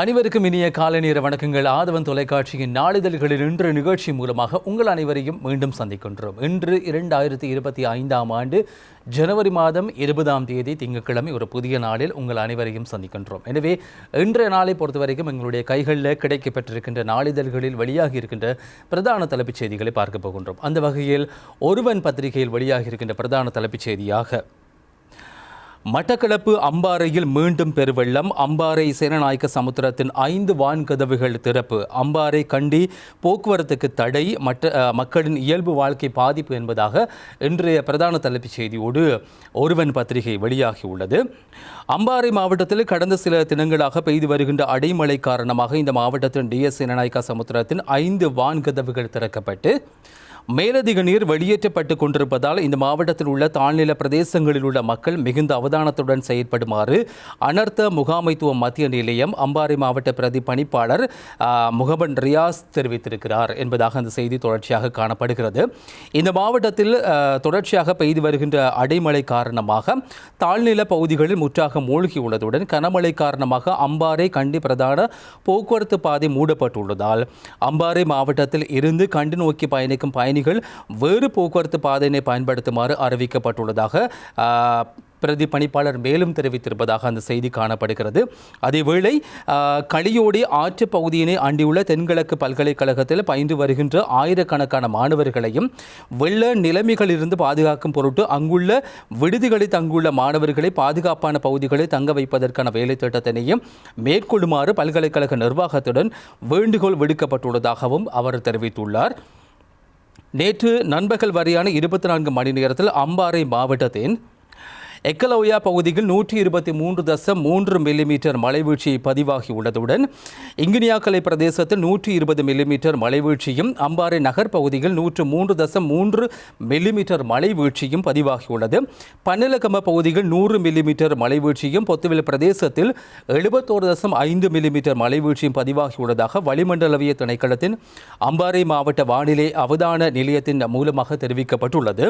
அனைவருக்கும் இனிய காலை நேர வணக்கங்கள். ஆதவன் தொலைக்காட்சியின் நாளிதழ்களில் இன்று நிகழ்ச்சி மூலமாக உங்கள் அனைவரையும் மீண்டும் சந்திக்கின்றோம். இன்று இரண்டாயிரத்தி இருபத்தி ஐந்தாம் ஆண்டு ஜனவரி மாதம் இருபதாம் தேதி திங்கட்கிழமை ஒரு புதிய நாளில் உங்கள் அனைவரையும் சந்திக்கின்றோம். எனவே இன்றைய நாளை பொறுத்த வரைக்கும் எங்களுடைய கைகளில் கிடைக்கப்பெற்றிருக்கின்ற நாளிதழ்களில் வெளியாகி இருக்கின்ற பிரதான தலைப்புச் செய்திகளை பார்க்க போகின்றோம். அந்த வகையில் ஒருவன் பத்திரிகையில் வெளியாகி இருக்கின்ற பிரதான தலைப்புச் செய்தியாக மட்டக்களப்பு அம்பாறையில் மீண்டும் பெருவெள்ளம். அம்பாறை சேனநாயக்க சமுத்திரத்தின் ஐந்து வான்கதவுகள் திறப்பு. அம்பாறை கண்டி போக்குவரத்துக்கு தடை. மற்ற மக்களின் இயல்பு வாழ்க்கை பாதிப்பு என்பதாக இன்றைய பிரதான தலைப்புச் செய்தியோடு ஒருவன் பத்திரிகை வெளியாகியுள்ளது. அம்பாறை மாவட்டத்தில் கடந்த சில தினங்களாக பெய்து வருகின்ற அடைமழை காரணமாக இந்த மாவட்டத்தின் டிஎஸ் சேனநாயக்க சமுத்திரத்தின் ஐந்து வான்கதவுகள் திறக்கப்பட்டு மேலதிக நீர் வெளியேற்றப்பட்டு கொண்டிருப்பதால் இந்த மாவட்டத்தில் உள்ள தாழ்நில பிரதேசங்களில் உள்ள மக்கள் மிகுந்த அவதானத்துடன் செயற்படுமாறு அனர்த்த முகாமைத்துவ மத்திய நிலையம் அம்பாறை மாவட்ட பிரதி பணிப்பாளர் முகமன் ரியாஸ் தெரிவித்திருக்கிறார் என்பதாக அந்த செய்தி தொடர்ச்சியாக காணப்படுகிறது. இந்த மாவட்டத்தில் தொடர்ச்சியாக பெய்து வருகின்ற அடைமழை காரணமாக தாழ்நில பகுதிகளில் முற்றாக மூழ்கியுள்ளதுடன் கனமழை காரணமாக அம்பாறை கண்டி பிரதான போக்குவரத்து பாதை மூடப்பட்டுள்ளதால் அம்பாறை மாவட்டத்தில் இருந்து கண்டி நோக்கி பயணிக்கும் பயணிகள் வேறு போக்குவரத்து பாதையினை பயன்படுத்துமாறு அறிவிக்கப்பட்டுள்ளதாக பிரதி பணிப்பாளர் மேலும் தெரிவித்திருப்பதாக அந்த செய்தி காணப்படுகிறது. அதேவேளை களியோடி ஆற்று பகுதியினை அண்டியுள்ள தென்கிழக்கு பல்கலைக்கழகத்தில் பயின்று வருகின்ற ஆயிரக்கணக்கான மாணவர்களையும் வெள்ள நிலைமைகளிலிருந்து பாதுகாக்கும் பொருட்டு அங்குள்ள விடுதிகளில் தங்குள்ள மாணவர்களை பாதுகாப்பான பகுதிகளில் தங்க வைப்பதற்கான வேலை திட்டத்தினையும் மேற்கொள்ளுமாறு பல்கலைக்கழக நிர்வாகத்துடன் வேண்டுகோள் விடுக்கப்பட்டுள்ளதாகவும் அவர் தெரிவித்துள்ளார். நேற்று நண்பகல் வரையான இருபத்தி நான்கு மணி நேரத்தில் அம்பாறை மாவட்டத்தின் எக்கலோயா பகுதியில் நூற்றி இருபத்தி மூன்று தசம் மூன்று மில்லிமீட்டர் மழைவீழ்ச்சி பதிவாகியுள்ளதுடன் இங்கினியாக்கலை பிரதேசத்தில் நூற்றி இருபது மில்லிமீட்டர் மழைவீழ்ச்சியும் அம்பாறை நகர் பகுதியில் நூற்று மூன்று தசம் மூன்று மில்லிமீட்டர் மழைவீழ்ச்சியும் பதிவாகியுள்ளது பன்னிலக்கம்ப பகுதியில் நூறு மில்லிமீட்டர் மழைவீழ்ச்சியும் பொத்துவில் பிரதேசத்தில் எழுபத்தோரு தசம் ஐந்து மில்லிமீட்டர் மழைவீழ்ச்சியும் பதிவாகியுள்ளதாக வளிமண்டலவிய திணைக்களத்தின் அம்பாறை மாவட்ட வானிலை அவதான நிலையத்தின் மூலமாக தெரிவிக்கப்பட்டுள்ளது.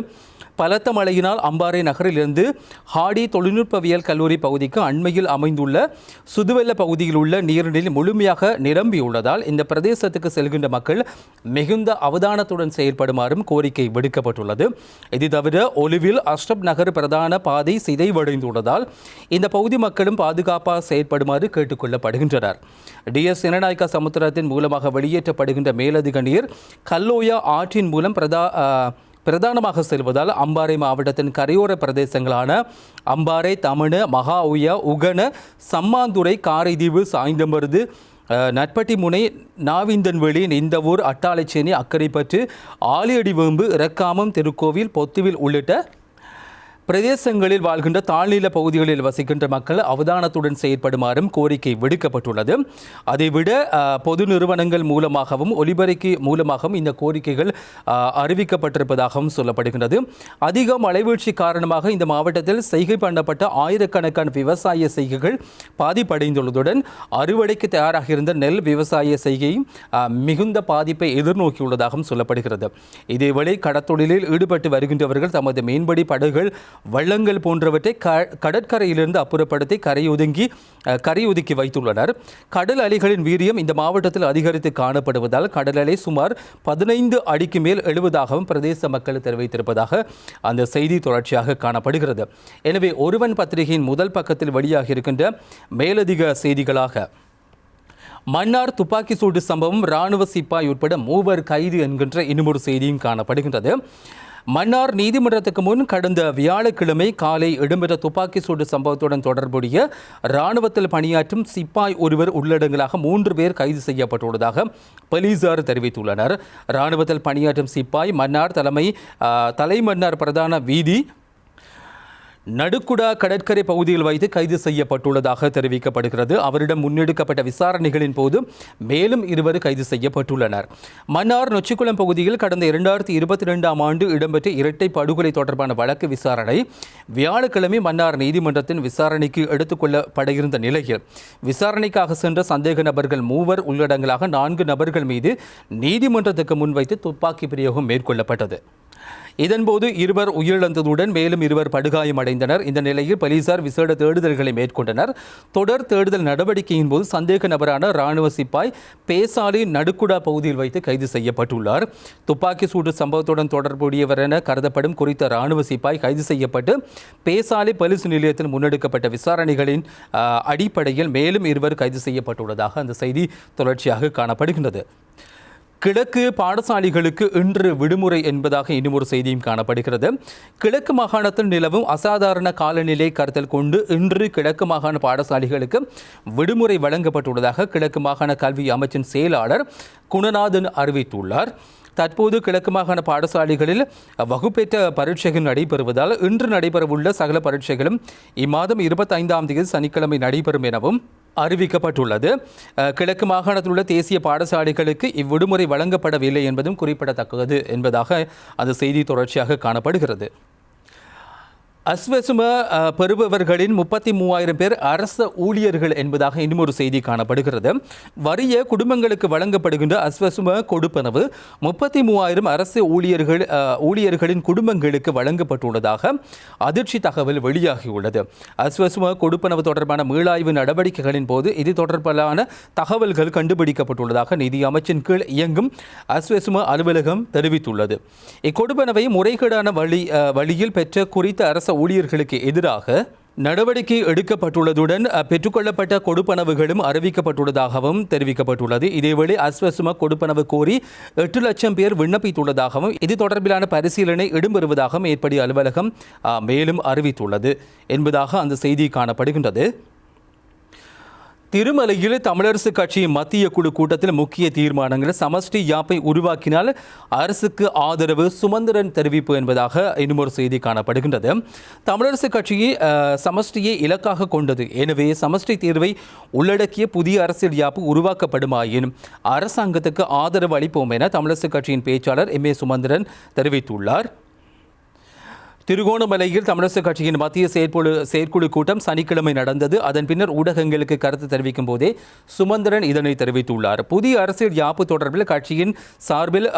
பலத்த மழையினால் அம்பாறை நகரிலிருந்து ஹாடி தொழில்நுட்பவியல் கல்லூரி பகுதிக்கு அண்மையில் அமைந்துள்ள சுதுவெல்ல பகுதியில் உள்ள நீர்நிலை முழுமையாக நிரம்பியுள்ளதால் இந்த பிரதேசத்துக்கு செல்கின்ற மக்கள் மிகுந்த அவதானத்துடன் செயல்படுமாறும் கோரிக்கை விடுக்கப்பட்டுள்ளது. இது தவிர ஒலிவில் அஷ்ரப் நகர் பிரதான பாதை சிதைவடைந்துள்ளதால் இந்த பகுதி மக்களும் பாதுகாப்பாக செயல்படுமாறு கேட்டுக்கொள்ளப்படுகின்றனர். டிஎஸ் சினநாயக்கா சமுத்திரத்தின் மூலமாக வெளியேற்றப்படுகின்ற மேலதிக நீர் கல்லோயா ஆற்றின் மூலம் பிரதா பிரதானமாக செல்வதால் அம்பாறை மாவட்டத்தின் கரையோர பிரதேசங்களான அம்பாறை தமிழ மகா உய உகன சம்மாந்துறை காரைதீவு சாய்ந்தமருது நட்பட்டி முனை நாவிந்தன்வெளி நிந்தவூர் அட்டாளைச்சேனி அக்கரைப்பற்று ஆலியடிவேம்பு இறக்காமம் திருக்கோவில் பொத்துவில் உள்ளிட்ட பிரதேசங்களில் வாழ்கின்ற தாழ்நில பகுதிகளில் வசிக்கின்ற மக்கள் அவதானத்துடன் செயற்படுமாறும் கோரிக்கை விடுக்கப்பட்டுள்ளது. அதைவிட பொது நிறுவனங்கள் மூலமாகவும் ஒலிபரப்பு மூலமாகவும் இந்த கோரிக்கைகள் அறிவிக்கப்பட்டிருப்பதாகவும் சொல்லப்படுகின்றது. அதிக மழைவீழ்ச்சி காரணமாக இந்த மாவட்டத்தில் செய்கை பண்ணப்பட்ட ஆயிரக்கணக்கான விவசாய செய்கைகள் பாதிப்படைந்துள்ளதுடன் அறுவடைக்கு தயாராக இருந்த நெல் விவசாய செய்கையும் மிகுந்த பாதிப்பை எதிர்நோக்கியுள்ளதாகவும் சொல்லப்படுகிறது. இதேவேளை கடத்தொழிலில் ஈடுபட்டு வருகின்றவர்கள் தமது மீன்பிடி படகுகள் வள்ளங்கள் போன்றவற்றை க கடற்கரையிலிருந்து அப்புறப்படுத்தி கரையொதுங்கி கரையொதுக்கி வைத்துள்ளனர். கடல் அலைகளின் வீரியம் இந்த மாவட்டத்தில் அதிகரித்து காணப்படுவதால் கடல் அலை சுமார் பதினைந்து அடிக்கு மேல் எழுவதாகவும் பிரதேச மக்கள் தெரிவித்திருப்பதாக அந்த செய்தி தொடர்ச்சியாக காணப்படுகிறது. எனவே ஒருவன் பத்திரிகையின் முதல் பக்கத்தில் வெளியாக இருக்கின்ற மேலதிக செய்திகளாக மன்னார் துப்பாக்கி சூடு சம்பவம் ராணுவ சிப்பாய் உட்பட மூவர் கைது என்கின்ற இன்னுமொரு செய்தியும் காணப்படுகின்றது. மன்னார் நீதிமன்றத்துக்கு முன் கடந்த வியாழக்கிழமை காலை இடம்பெற்ற துப்பாக்கி சூடு சம்பவத்துடன் தொடர்புடைய இராணுவத்தில் பணியாற்றும் சிப்பாய் ஒருவர் உள்ளடங்கலாக மூன்று பேர் கைது செய்யப்பட்டுள்ளதாக போலீசார் தெரிவித்துள்ளனர். இராணுவத்தில் பணியாற்றும் சிப்பாய் மன்னார் தலைமை தலைமன்னார் பிரதான வீதி நடுக்குடா கடற்கரை பகுதியில் வைத்து கைது செய்யப்பட்டுள்ளதாக தெரிவிக்கப்படுகிறது. அவரிடம் முன்னெடுக்கப்பட்ட விசாரணைகளின் போது மேலும் இருவர் கைது செய்யப்பட்டுள்ளனர். மன்னார் நொச்சிக்குளம் பகுதியில் கடந்த இரண்டாயிரத்தி இருபத்தி ரெண்டாம் ஆண்டு இடம்பெற்ற இரட்டை படுகொலை தொடர்பான வழக்கு விசாரணை வியாழக்கிழமை மன்னார் நீதிமன்றத்தின் விசாரணைக்கு எடுத்துக்கொள்ளப்பட இருந்த நிலையில் விசாரணைக்காக சென்ற சந்தேக நபர்கள் மூவர் உள்ளடங்கலாக நான்கு நபர்கள் மீது நீதிமன்றத்துக்கு முன்வைத்து துப்பாக்கி பிரயோகம் மேற்கொள்ளப்பட்டது. இதன்போது இருவர் உயிரிழந்ததுடன் மேலும் இருவர் படுகாயமடைந்தனர். இந்த நிலையில் போலீசார் விசேட தேடுதல்களை மேற்கொண்டனர். தொடர் தேடுதல் நடவடிக்கையின் போது சந்தேக நபரான ராணுவ சிப்பாய் பேசாலி நடுக்குடா பகுதியில் வைத்து கைது செய்யப்பட்டுள்ளார். துப்பாக்கி சூடு சம்பவத்துடன் தொடர்புடையவர் என கருதப்படும் குறித்த ராணுவ சிப்பாய் கைது செய்யப்பட்டு பேசாலி போலீஸ் நிலையத்தில் முன்னெடுக்கப்பட்ட விசாரணைகளின் அடிப்படையில் மேலும் இருவர் கைது செய்யப்பட்டுள்ளதாக அந்த செய்தி தொடர்ச்சியாக காணப்படுகின்றது. கிழக்கு பாடசாலைகளுக்கு இன்று விடுமுறை என்பதாக இன்னும் ஒரு செய்தியும் காணப்படுகிறது. கிழக்கு மாகாணத்தில் நிலவும் அசாதாரண காலநிலை கருத்தில் கொண்டு இன்று கிழக்கு மாகாண பாடசாலைகளுக்கு விடுமுறை வழங்கப்பட்டுள்ளதாக கிழக்கு மாகாண கல்வி அமைச்சின் செயலாளர் குணநாதன் அறிவித்துள்ளார். தற்போது கிழக்கு மாகாண பாடசாலைகளில் வகுப்பேற்ற பரீட்சைகள் நடைபெறுவதால் இன்று நடைபெறவுள்ள சகல பரீட்சைகளும் இம்மாதம் இருபத்தைந்தாம் தேதி சனிக்கிழமை நடைபெறும் எனவும் அறிவிக்கப்பட்டுள்ளது. கிழக்கு மாகாணத்தில் உள்ள தேசிய பாடசாலைகளுக்கு இவ்விடுமுறை வழங்கப்படவில்லை என்பதும் குறிப்பிடத்தக்கது என்பதாக அந்த செய்தி தொடர்ச்சியாக காணப்படுகிறது. அஸ்வசும பெறுபவர்களின் முப்பத்தி மூவாயிரம் பேர் அரச ஊழியர்கள் என்பதாக இன்னும் ஒரு செய்தி காணப்படுகிறது. வறிய குடும்பங்களுக்கு வழங்கப்படுகின்ற அஸ்வசும கொடுப்பனவு முப்பத்தி மூவாயிரம் அரசு ஊழியர்கள் ஊழியர்களின் குடும்பங்களுக்கு வழங்கப்பட்டுள்ளதாக அதிர்ச்சி தகவல் வெளியாகியுள்ளது. அஸ்வசும கொடுப்பனவு தொடர்பான மீளாய்வு நடவடிக்கைகளின் போது இது தொடர்பான தகவல்கள் கண்டுபிடிக்கப்பட்டுள்ளதாக நிதி அமைச்சின் கீழ் இயங்கும் அஸ்வசும அலுவலகம் தெரிவித்துள்ளது. இக்கொடுப்பனவை முறைகேடான வழி வழியில் பெற்ற குறித்த அரச ஊழியர்களுக்கு எதிராக நடவடிக்கை எடுக்கப்பட்டுள்ளதுடன் பெற்றுக்கொள்ளப்பட்ட கொடுப்பனவுகளும் அறிவிக்கப்பட்டுள்ளதாகவும் தெரிவிக்கப்பட்டுள்ளது. இதேவேளை அஸ்வசும கொடுப்பனவு கோரி எட்டு லட்சம் பேர் விண்ணப்பித்துள்ளதாகவும் இது தொடர்பிலான பரிசீலனை இடம்பெறுவதாகவும் ஏற்படி அலுவலகம் மேலும் அறிவித்துள்ளது. என்பதாக அந்த செய்தி காணப்படுகின்றது. திருமலையில் தமிழரசு கட்சியின் மத்திய குழு கூட்டத்தில் முக்கிய தீர்மானங்கள் சமஷ்டி யாப்பை உருவாக்கினால் அரசுக்கு ஆதரவு சுமந்திரன் தெரிவிப்பு என்பதாக இன்னும் ஒரு செய்தி காணப்படுகின்றது. தமிழரசு கட்சியை சமஷ்டியை இலக்காக கொண்டது. எனவே சமஷ்டி தீர்வை உள்ளடக்கிய புதிய அரசியல் யாப்பு உருவாக்கப்படுமாயின் அரசாங்கத்துக்கு ஆதரவு அளிப்போம் என தமிழரசு கட்சியின் பேச்சாளர் எம் ஏ சுமந்திரன் தெரிவித்துள்ளார். திருகோணமலையில் தமிழரசு கட்சியின் மத்திய செயற்குழு செயற்குழு கூட்டம் சனிக்கிழமை நடந்தது. அதன் பின்னர் ஊடகங்களுக்கு கருத்து தெரிவிக்கும் போதே சுமந்திரன் இதனை தெரிவித்துள்ளார். புதிய அரசியல் யாப்பு தொடர்பில் கட்சியின் சார்பில்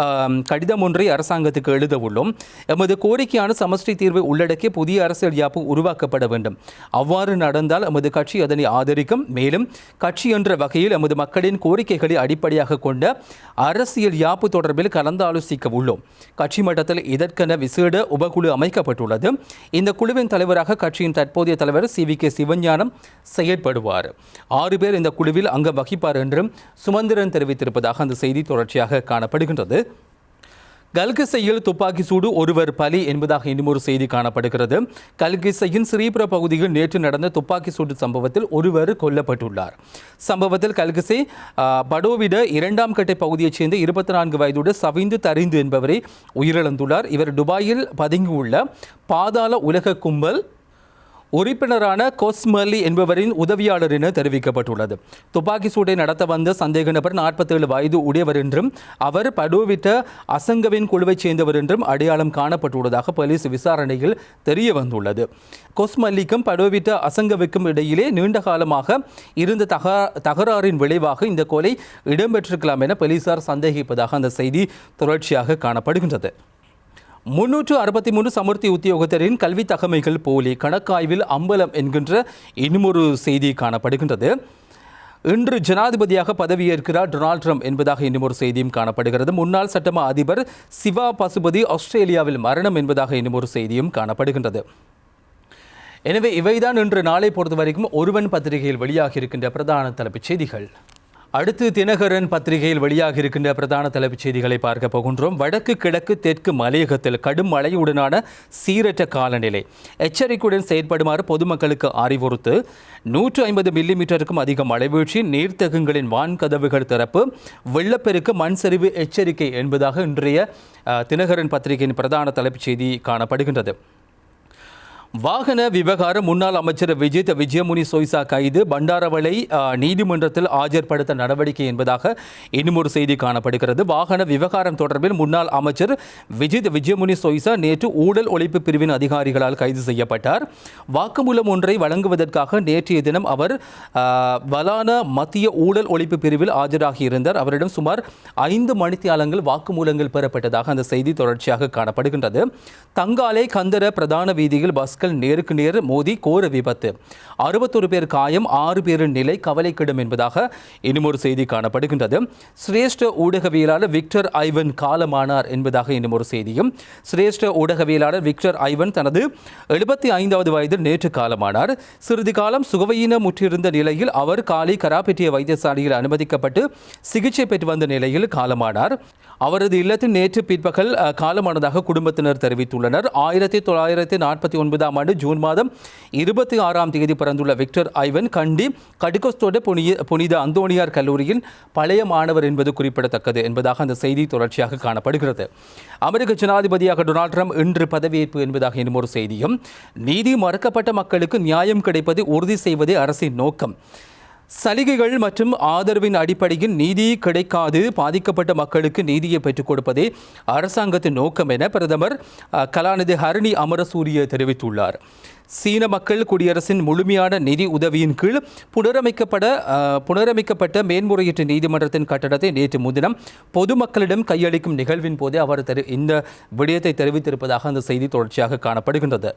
கடிதம் ஒன்றை அரசாங்கத்துக்கு எழுத உள்ளோம். எமது கோரிக்கையான சமஷ்டி தீர்வை உள்ளடக்கிய புதிய அரசியல் யாப்பு உருவாக்கப்பட வேண்டும். அவ்வாறு நடந்தால் எமது கட்சி அதனை ஆதரிக்கும். மேலும் கட்சி என்ற வகையில் எமது மக்களின் கோரிக்கைகளை அடிப்படையாக கொண்ட அரசியல் யாப்பு தொடர்பில் கலந்தாலோசிக்க உள்ளோம். கட்சி மட்டத்தில் இதற்கென விசேட உபகுழு அமைக்கப்பட்டுள்ளது. இந்த குழுவின் தலைவராக கட்சியின் தற்போதைய தலைவர் சி வி கே சிவஞானம் செயற்படுவார். ஆறு பேர் இந்த குழுவில் அங்கம் வகிப்பார் என்றும் சுமந்திரன் தெரிவித்திருப்பதாக அந்த செய்தி தொடர்ச்சியாக காணப்படுகின்றது. கல்கிசையில் துப்பாக்கி சூடு ஒருவர் பலி என்பதாக இன்னும் ஒரு செய்தி காணப்படுகிறது. கல்கிசையின் ஸ்ரீபுர பகுதியில் நேற்று நடந்த துப்பாக்கி சூடு சம்பவத்தில் ஒருவர் கொல்லப்பட்டுள்ளார். சம்பவத்தில் கல்கிசை படோவிட இரண்டாம் கட்டை பகுதியைச் சேர்ந்த இருபத்தி நான்கு வயதுடைய சவிந்து தரிந்து என்பவரை உயிரிழந்துள்ளார். இவர் துபாயில் பதுங்கியுள்ள பாதாள உலக கும்பல் உறுப்பினரான கோஸ்மர்லி என்பவரின் உதவியாளர் என தெரிவிக்கப்பட்டுள்ளது. துப்பாக்கி சூட்டை நடத்த வந்த சந்தேக நபர் நாற்பத்தேழு வயது உடையவர் என்றும் அவர் படுவிட்ட அசங்கவின் குழுவைச் சேர்ந்தவர் என்றும் அடையாளம் காணப்பட்டுள்ளதாக போலீஸ் விசாரணையில் தெரிய வந்துள்ளது. கொஸ்மல்லிக்கும் படுவிட்ட அசங்கவிற்கும் இடையிலே நீண்ட காலமாக இருந்த தக தகராறின் விளைவாக இந்த கொலை இடம்பெற்றிருக்கலாம் என போலீசார் சந்தேகிப்பதாக அந்த செய்தி தொடர்ச்சியாக காணப்படுகின்றது. முன்னூற்று அறுபத்தி மூன்று சமுர்த்தி உத்தியோகத்தரின் கல்வி தகமைகள் போலி கணக்காய்வில் அம்பலம் என்கின்ற இன்னுமொரு செய்தி காணப்படுகின்றது. இன்று ஜனாதிபதியாக பதவியேற்கிறார் டொனால்ட் ட்ரம்ப் என்பதாக இன்னும் ஒரு செய்தியும் காணப்படுகிறது. முன்னாள் சட்டம அதிபர் சிவா பசுபதி ஆஸ்திரேலியாவில் மரணம் என்பதாக இன்னும் ஒரு செய்தியும் காணப்படுகின்றது. எனவே இவைதான் இன்று நாளை பொறுத்த வரைக்கும் ஒருவன் பத்திரிகையில் வெளியாகி இருக்கின்ற பிரதான தலைப்புச் செய்திகள். அடுத்து தினகரன் பத்திரிகையில் வெளியாக இருக்கின்ற பிரதான தலைப்புச் செய்திகளை பார்க்க போகின்றோம். வடக்கு கிழக்கு தெற்கு மலையகத்தில் கடும் மழையுடனான சீரற்ற காலநிலை. எச்சரிக்கையுடன் செயற்படுமாறு பொதுமக்களுக்கு அறிவுறுத்து. நூற்று ஐம்பது மில்லிமீட்டருக்கும் அதிக மழைவீழ்ச்சி நீர்த்தகங்களின் வான்கதவுகள் திறப்பு வெள்ளப்பெருக்கு மண் சரிவு எச்சரிக்கை என்பதாக இன்றைய தினகரன் பத்திரிகையின் பிரதான தலைப்புச் செய்தி காணப்படுகின்றது. வாகன விவகார முன்னாள் அமைச்சர் விஜித் விஜயமுனி சோய்சா கைது பண்டாரவளை நீதிமன்றத்தில் ஆஜர்படுத்த நடவடிக்கை என்பதாக இன்னும் ஒரு செய்தி காணப்படுகிறது. வாகன விவகாரம் தொடர்பில் முன்னாள் அமைச்சர் விஜித் விஜயமுனி சொய்சா நேற்று ஊழல் ஒழிப்பு பிரிவின் அதிகாரிகளால் கைது செய்யப்பட்டார். வாக்குமூலம் ஒன்றை வழங்குவதற்காக நேற்றைய தினம் அவர் வலான மத்திய ஊழல் ஒழிப்பு பிரிவில் ஆஜராகியிருந்தார். அவரிடம் சுமார் ஐந்து மணித்தியாலங்கள் வாக்குமூலங்கள் பெறப்பட்டதாக அந்த செய்தி தொடர்ச்சியாக காணப்படுகின்றது. தங்காலை கந்தர பிரதான வீதியில் மக்கள் நேருக்கு நேர் மோதி கோர விபத்து. அறுபத்தொரு பேர் காயம் ஆறு பேரின் நிலை கவலைக்கிடும் என்பதாக இன்னும் செய்தி காணப்படுகின்றது. சிரேஷ்ட ஊடகவியலாளர் விக்டர் ஐவன் காலமானார் என்பதாக இன்னும் செய்தியும். சிரேஷ்ட ஊடகவியலாளர் விக்டர் ஐவன் தனது எழுபத்தி ஐந்தாவது வயதில் நேற்று காலமானார். சிறிது காலம் சுகவீனமுற்றிருந்த நிலையில் அவர் காலி கராப்பெட்டிய வைத்தியசாலையில் அனுமதிக்கப்பட்டு சிகிச்சை பெற்று வந்த நிலையில் காலமானார். அவரது இல்லத்தில் நேற்று பிற்பகல் காலமானதாக குடும்பத்தினர் தெரிவித்துள்ளனர். ஆயிரத்தி தொள்ளாயிரத்தி நாற்பத்தி ஒன்பதாம் ஆண்டு ஜூன் மாதம் இருபத்தி ஆறாம் தேதி பிறந்துள்ள விக்டர் ஐவன் கண்டி கடுகஸ்தோட புனிய புனித அந்தோணியார் கல்லூரியின் பழைய மாணவர் என்பது குறிப்பிடத்தக்கது என்பதாக அந்த செய்தி தொடர்ச்சியாக காணப்படுகிறது. அமெரிக்க ஜனாதிபதியாக டொனால்ட் ட்ரம்ப் இன்று பதவியேற்பு என்பதாக இன்னும் ஒரு செய்தியும் நீதி மறுக்கப்பட்ட மக்களுக்கு நியாயம் கிடைப்பதை உறுதி செய்வதே அரசின் நோக்கம். சலுகைகள் மற்றும் ஆதரவின் அடிப்படையில் நீதி கிடைக்காது பாதிக்கப்பட்ட மக்களுக்கு நீதியை பெற்றுக் கொடுப்பதே அரசாங்கத்தின் நோக்கம் என பிரதமர் கலாநிதி ஹரணி அமரசூரிய தெரிவித்துள்ளார். சீன மக்கள் குடியரசின் முழுமையான நிதி உதவியின் கீழ் புனரமைக்கப்பட புனரமைக்கப்பட்ட மேன்முறையீட்டு நீதிமன்றத்தின் கட்டடத்தை நேற்று முன்தினம் பொதுமக்களிடம் கையளிக்கும் நிகழ்வின் போதே அவர் இந்த விடயத்தை தெரிவித்திருப்பதாக அந்த செய்தி தொடர்ச்சியாக காணப்படுகின்றது.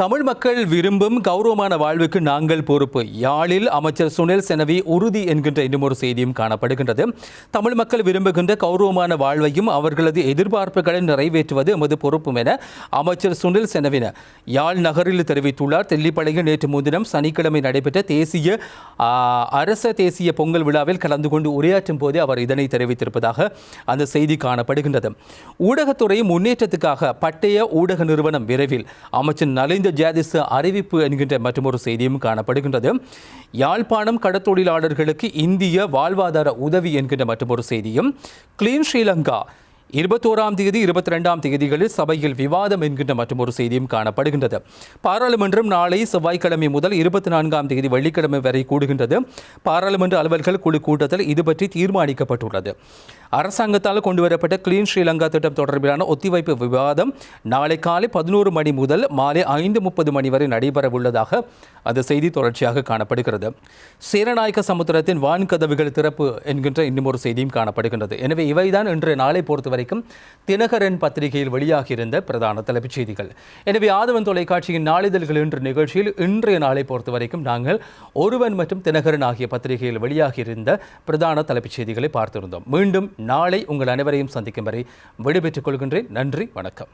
தமிழ் மக்கள் விரும்பும் கௌரவமான வாழ்வுக்கு நாங்கள் பொறுப்பு. யாழில் அமைச்சர் சுனில் செனவி உறுதி என்கின்ற இன்னும் ஒரு செய்தியும் காணப்படுகின்றது. தமிழ் மக்கள் விரும்புகின்ற கௌரவமான வாழ்வையும் அவர்களது எதிர்பார்ப்புகளை நிறைவேற்றுவது எமது பொறுப்பும் என அமைச்சர் சுனில் செனவின யாழ் நகரில் தெரிவித்துள்ளார். தெல்லிப்பளையில் நேற்று முன்தினம் சனிக்கிழமை நடைபெற்ற தேசிய அரச தேசிய பொங்கல் விழாவில் கலந்து கொண்டு உரையாற்றும் போதே அவர் இதனை தெரிவித்திருப்பதாக அந்த செய்தி காணப்படுகின்றது. ஊடகத்துறை முன்னேற்றத்துக்காக பட்டய ஊடக நிறுவனம் விரைவில் அமைச்சர் நலிந்த ஜாதிஸ் அறிவிப்பு என்கின்ற மற்றொரு செய்தியும் காணப்படுகின்றது. யாழ்ப்பாணம் கடத்தொழிலாளர்களுக்கு இந்திய வாழ்வாதார உதவி என்கின்ற மற்றொரு செய்தியும். கிளீன் ஸ்ரீலங்கா இருபத்தோராம் தேதி இருபத்தி ரெண்டாம் தேதிகளில் சபையில் விவாதம் என்கின்ற மற்றொரு செய்தியும் காணப்படுகின்றது. பாராளுமன்றம் நாளை செவ்வாய்க்கிழமை முதல் இருபத்தி நான்காம் தேதி வெள்ளிக்கிழமை வரை கூடுகின்றது. பாராளுமன்ற அலுவல்கள் குழு கூட்டத்தில் இது பற்றி தீர்மானிக்கப்பட்டுள்ளது. அரசாங்கத்தால் கொண்டுவரப்பட்ட கிளீன் ஸ்ரீலங்கா திட்டம் தொடர்பிலான ஒத்திவைப்பு விவாதம் நாளை காலை பதினோரு மணி முதல் மாலை ஐந்து முப்பது மணி வரை நடைபெற உள்ளதாக அந்த செய்தி தொடர்ச்சியாக காணப்படுகிறது. சேரநாயக்க சமுத்திரத்தின் வான்கதவுகள் திறப்பு என்கின்ற இன்னும் ஒரு செய்தியும் காணப்படுகின்றது. எனவே இவைதான் இன்று நாளை பொறுத்தவரை வரைக்கும் தினகரன் பத்திரிகையில் வெளியாகியிருந்த பிரதான தலைப்புச் செய்திகள். எனவே ஆதவன் தொலைக்காட்சியின் நாளிதழ்கள் என்ற நிகழ்ச்சியில் இன்றைய நாளை பொறுத்த வரைக்கும் நாங்கள் ஒருவன் மற்றும் தினகரன் ஆகிய பத்திரிகையில் வெளியாகியிருந்த பிரதான தலைப்புச் செய்திகளை பார்த்திருந்தோம். மீண்டும் நாளை உங்கள் அனைவரையும் சந்திக்கும் வரை விடைபெற்றுக் கொள்கின்றேன். நன்றி வணக்கம்.